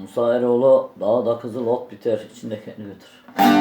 Musa Eroğlu dağda kızıl ot biter içinde kendi götür.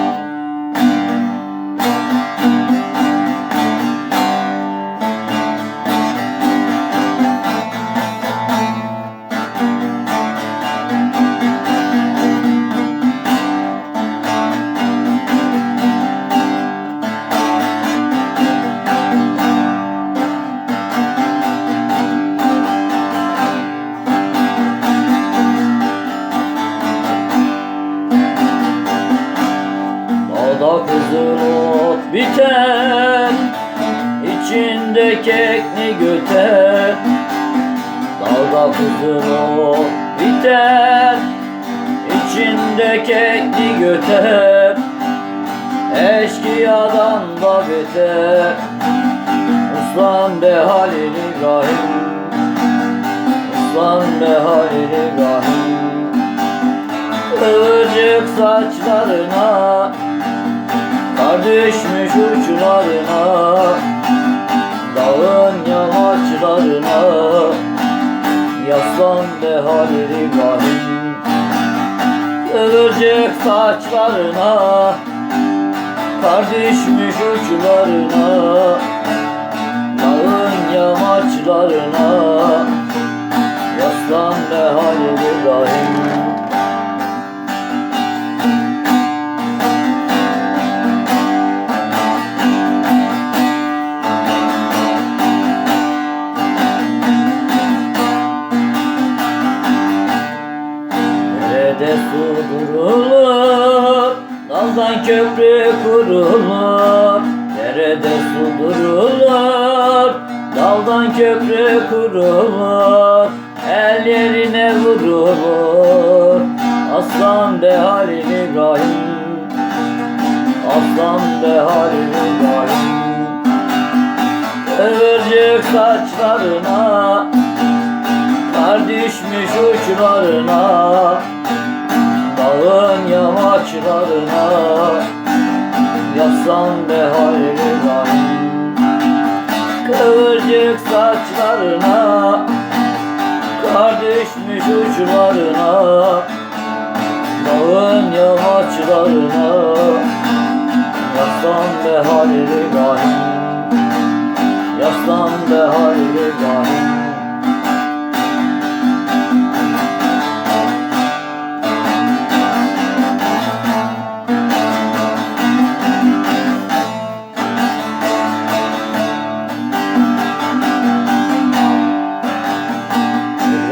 İçinde kekni göter Dağda kızıl ot biter içinde kekni göter Eşkıyadan da beter Uslan be Halil İbrahim. Uslan be Halil İbrahim. Kıvırcık saçlarına Kar düşmüş uçlarına Dağın yamaçlarına Yaslan be Halil İbrahim. Kıvırcık saçlarına Kar düşmüş uçlarına Dağın yamaçlarına Yaslan be Halil İbrahim köprü kurulur. Nerede su durulur, daldan köprü kurulur. El yerine vurulur, aslan be Halil İbrahim. Aslan be Halil İbrahim. Kıvırcık saçlarına Kar düşmüş uçlarına yamaçlarına Yaslan be İbrahim Kıvırcık saçlarına Kar düşmüş uçlarına Dağın yamaçlarına Yaslan be İbrahim Yaslan be Halil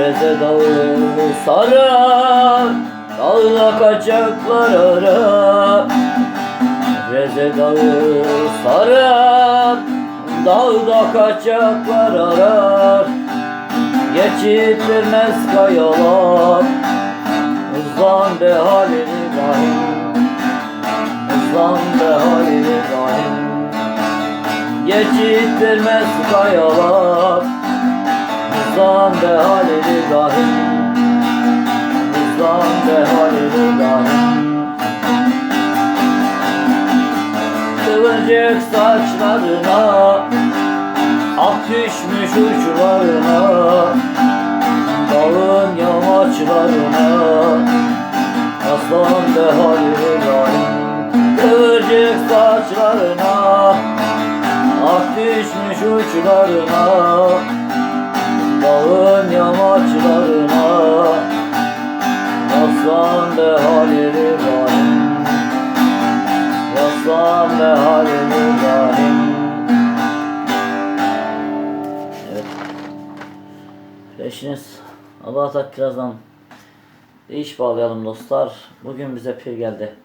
Reze dağı sarar Dağda kaçaklar arar Reze dağı sarar Dağda kaçaklar arar Geçit vermez kayalar Uzan be Halil İbrahim. Uzan be Halil İbrahim. Geçit vermez kayalar Uzan be Halil İbrahim Uzan be Halil İbrahim Kıvırcık saçlarına Ak düşmüş uçlarına Dağın yamaçlarına. Aslan be Halil İbrahim Kıvırcık saçlarına Ak düşmüş uçlarına Dağın yamaçlarına Yaslan be Halil İbrahim Yaslan be Halil İbrahim Evet. Peşiniz. Allah tak birazdan bir iş bağlayalım dostlar. Bugün bize pir geldi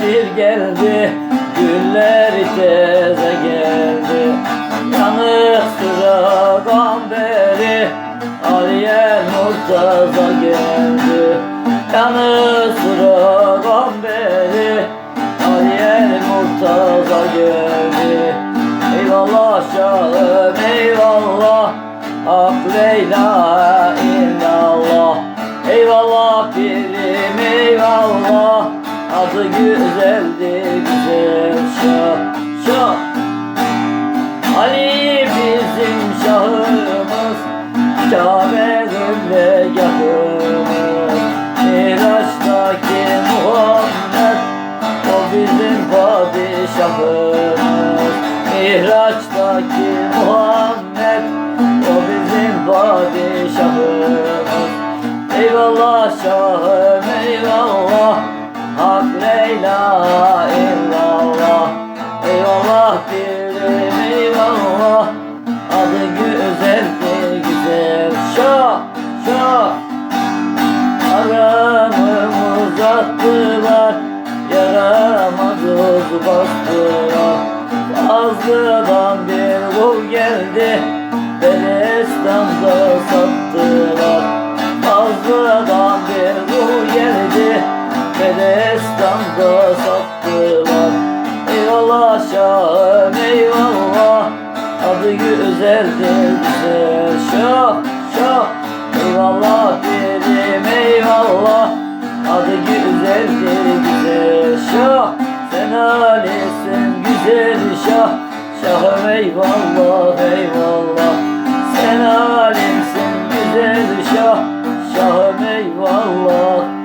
pir geldi Gülleri teze geldi. Yanık sıra gamberi Ariel Murtaza geldi. Yanı sıra gamberi Ariel Murtaza geldi. Eyvallah şahım eyvallah. Hak Leyla Adı güzeldi güzel şah Şah. Ali bizim şahımız Kabe kıblegahımız Miraç'taki Muhammed O bizim padişahımız. Miraç'taki Muhammed uzattılar Yaramazız bastılar Fazladan bir kul geldi Berestan'da sattılar. Fazladan bir kul geldi Berestan'da sattılar. Eyvallah şahım eyvallah. Adı güzeldir güzel şah şah. Eyvallah dedim eyvallah Adı güzeldir güzel şah. Sen alesin güzel şah. Şahım eyvallah eyvallah. Sen alemsin güzel şah. Şahım eyvallah.